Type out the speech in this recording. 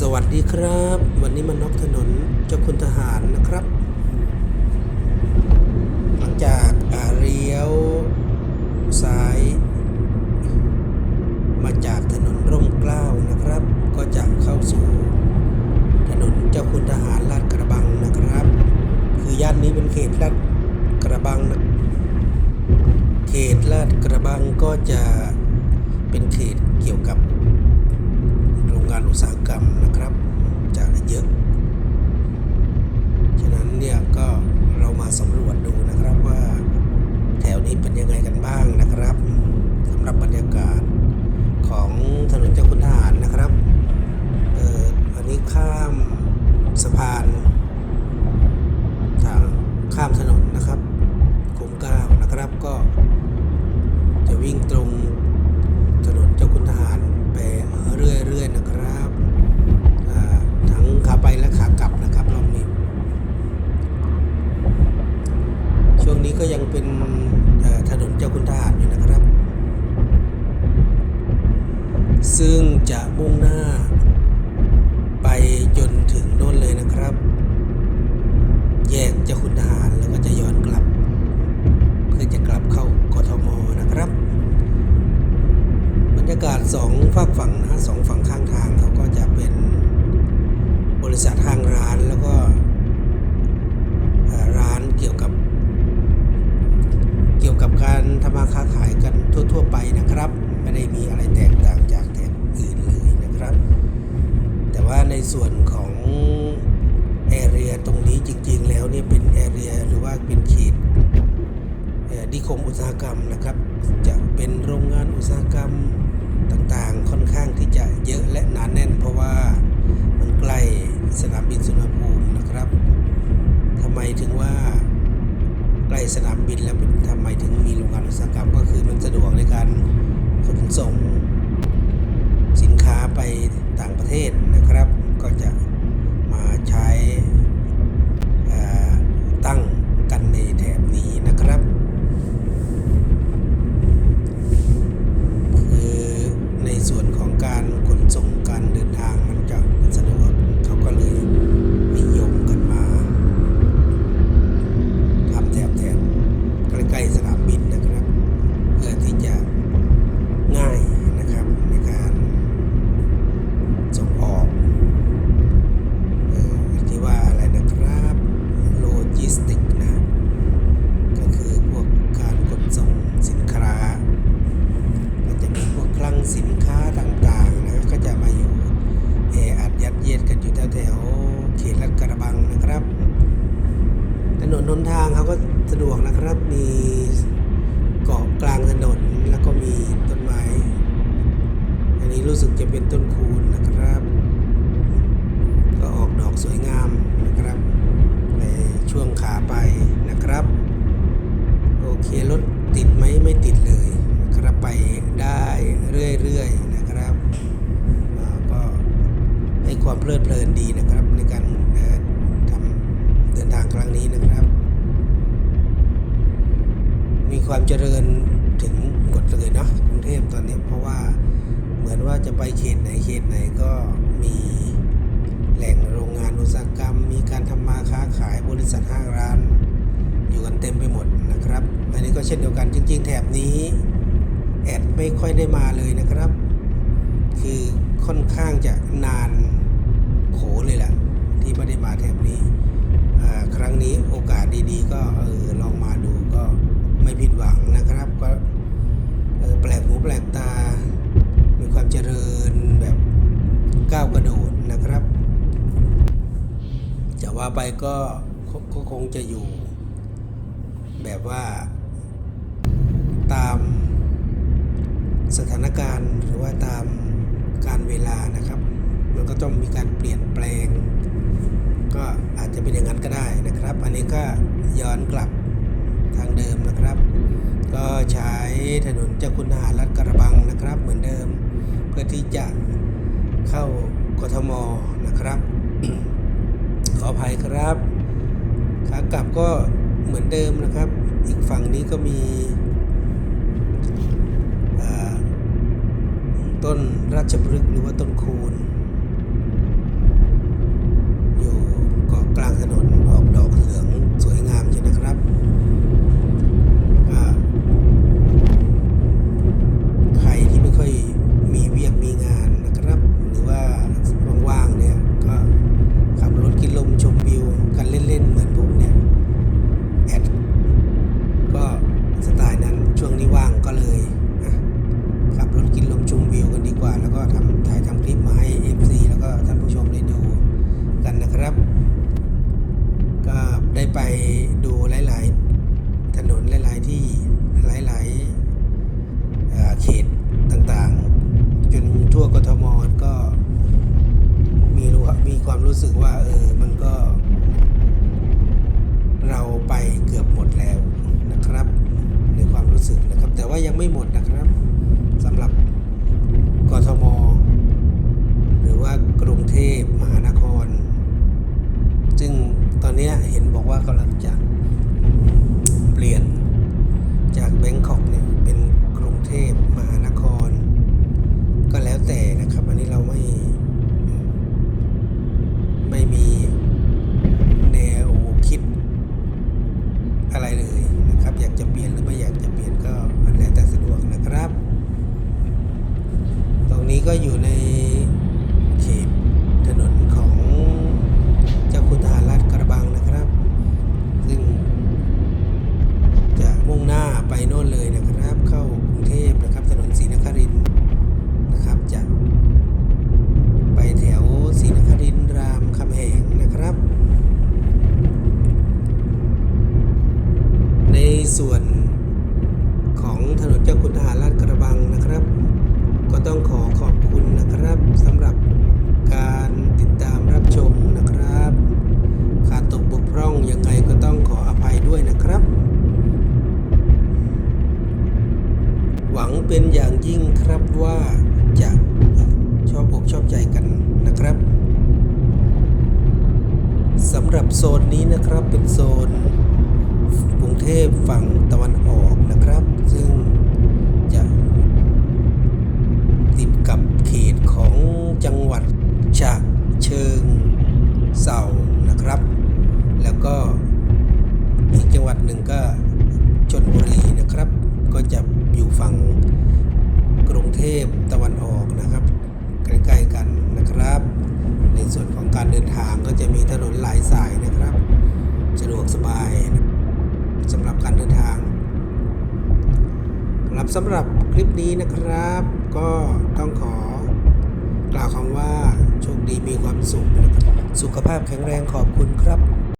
สวัสดีครับ วันนี้มานอกถนนเจ้าคุณทหารนะครับ หลังจากอาเลี้ยวซ้าย มาจากถนนร่มเกล้านะครับ ก็จะเข้าสู่ถนนเจ้าคุณทหารลาดกระบังนะครับ คือย่านนี้เป็นเขตลาดกระบังนะเขตลาดกระบังก็จะเป็นเขตเกี่ยวกับโรงงานอุตสาหกรรมนะครับจะเยอะ ฉะนั้นเนี่ยก็เรามาสำรวจดูนะครับว่าแถวนี้เป็นยังไงกัน บ้างนะครับสำหรับบรรยากาศของถนนเจ้าคุณทหารนะครับเอ่ออันนี้ข้ามสะพานทางข้ามถนนนะครับโคมเกล้านะครับก็จะวิ่งตรง ถนนเจ้าคุณทหารไปเรื่อยๆนะครับอ่าทั้งขาไปและขากลับนะครับรอบนี้ ช่วงนี้ก็ยังเป็นเอ่อถนนเจ้าคุณทหารอยู่นะครับ ซึ่งจะมุ่งหน้า ไปจนถึงโน่นเลยนะครับ แยกเจ้าคุณทหารแล้วก็จะย้อนกลับ เพื่อจะกลับเข้ากทมนะครับ บรรยากาศสองฝากฝั่งนะสองฝั่งข้างทางเขาก็จะเป็นบริษัทห้างร้านแล้วก็เอ่อร้านเกี่ยวกับ เกี่ยวกับการทำมาค้าขายกันทั่ว ๆ ไปนะครับ ไม่ได้มีอะไรแตกต่างจากแถบอื่นเลยนะครับ แต่ว่า ในส่วนของแอเรียตรงนี้จริง ๆ แล้วเนี่ยเป็นแอเรียหรือว่าเป็นเขตเอ่อนิคมอุตสาหกรรมนะครับ จะเป็นโรงงานอุตสาหกรรมต่างๆ ค่อนข้างที่จะเยอะและหนาแน่น เพราะว่ามันใกล้สนามบินสุวรรณภูมินะครับทำไมถึงว่าใกล้สนามบินแล้วทำไมถึงมีโรงงานอุตสาหกรรม ก็คือมันสะดวกในการขนส่งสินค้าไปต่างประเทศนะครับ ก็จะมาใช้เอ่อตั้งกันในแถบนี้นะครับ คือในส่วนของการขนส่งการเดินทางมันจะสะดวกเขาก็เลยนิยมกันมาทำแถบแถบใกล้ๆสนามบินนะครับ เพื่อที่จะง่ายนะครับในการ ส่งออกเออที่ว่าอะไรนะครับโลจิสติกนะ ก็คือพวกการขนส่งสินค้า ก็จะมีพวกคลังสินค้าต่างๆนะก็จะมาอยู่แออัดยัดเยียดกันอยู่แถวๆเขตลาดกระบังนะครับ ถนนหนทางเขา ก็สะดวกนะครับ มีเกาะกลางถนน แล้วก็มีต้นไม้ อันนี้รู้สึกจะเป็นต้นคูนนะครับ ก็ออกดอกสวยงามนะครับ ในช่วงขาไปนะครับ โอเครถติดไหมไม่ติดเลยนะครับไปได้เรื่อยๆนะครับก็ให้ความเพลิดเพลินดีนะครับในการทำเดินทางครั้งนี้นะครับ มี ความเจริญถึงหมดเลยเนาะกรุงเทพตอนนี้เพราะว่าเหมือนว่าจะไปเขตไหนเขตไหนก็มีแหล่งโรงงานอุตสาหกรรม มีการทำมาค้าขายบริษัทห้างร้าน อยู่กันเต็มไปหมดนะครับอันนี้ก็เช่นเดียวกันจริง ๆ แถบนี้แอดไม่ค่อยได้มาเลยนะครับ คือค่อนข้างจะนานโขเลยแหละที่ไม่ได้มาแถบนี้อ่าครั้งนี้โอกาสดีๆ ก็เออลองมาดูก็ไม่ผิดหวังนะครับ ก็เออแปลกหูแปลกตา มีความเจริญแบบก้าวกระโดดนะครับ จะว่าไปก็ก็คงจะอยู่ แบบว่าตามสถานการณ์หรือว่าตามการเวลานะครับ มันก็ต้องมีการเปลี่ยนแปลง ก็อาจจะเป็นอย่างนั้นก็ได้นะครับ อันนี้ก็ย้อนกลับทางเดิมนะครับ ก็ใช้ถนนเจ้าคุณทหารรัฐกระบังนะครับ เหมือนเดิมเพื่อที่จะเข้ากทมนะครับ ออภัยครับขากลับก็เหมือนเดิมนะครับ อีกฝั่งนี้ก็มีต้นราชพฤกษ์หรือว่าต้นคูณ ไปดูหลาย ๆ ถนนหลาย ๆ ที่หลาย ๆเอ่อเขตต่าง ๆ จนทั่วกทมก็มีรู้มีความรู้สึกว่าเออมันก็ เราไปเกือบหมดแล้วนะครับ ในความรู้สึกนะครับ แต่ว่ายังไม่หมดนะครับสำหรับกทม หรือว่ากรุงเทพมหานคร ซึ่งต อนนี้เห็นบอกว่ากำลังจะเปลี่ยนจากแบงคอกเนี่ยเป็นกรุงเทพมหานคร ก็แล้วแต่นะครับ อันนี้เราไม่ไม่มีแนวคิดอะไรเลยนะครับ อยากจะเปลี่ยนหรือไม่อยากจะเปลี่ยนก็มันแล้วแต่สะดวกนะครับ ตรงนี้ก็อยู่ในเขตถนนของเจ้าคุณทหารราชกระบังนะครับ ซึ่งจะมุ่งหน้าไปโน่นเลยนะครับ เข้ากรุงเทพนะครับถนนศรีนครินทร์นะครับจะ ไปแถวศรีนครินทร์รามคำแหงนะครับ ใน ส่วนของถนนเจ้าคุณทหารลาดกระบังนะครับ ก็ต้องขอขอบคุณนะครับสำหรับการติดตามรับชมนะครับ ขาดตกบกพร่องยังไงก็ต้องขออภัยด้วยนะครับ หวังเป็นอย่างยิ่งครับว่าจะชอบอกชอบใจกันนะครับสำหรับโซนนี้นะครับเป็นโซน เทพฝั่งตะวันออกนะครับ ซึ่งจะติดกับเขตของจังหวัดฉะเชิงเซานะครับ แล้วก็อีกจังหวัดหนึ่งก็ชนบุรีนะครับ ก็จะอยู่ฝั่งกรุงเทพตะวันออกนะครับ ใกล้ๆกันนะครับ ในส่วนของการเดินทางก็จะมีถนนหลายสายนะครับ สะดวกสบายสำหรับการเดินทาง ครับ สำหรับคลิปนี้นะครับ ก็ต้องขอกล่าวคำว่าโชคดีมีความสุข สุขภาพแข็งแรงขอบคุณครับ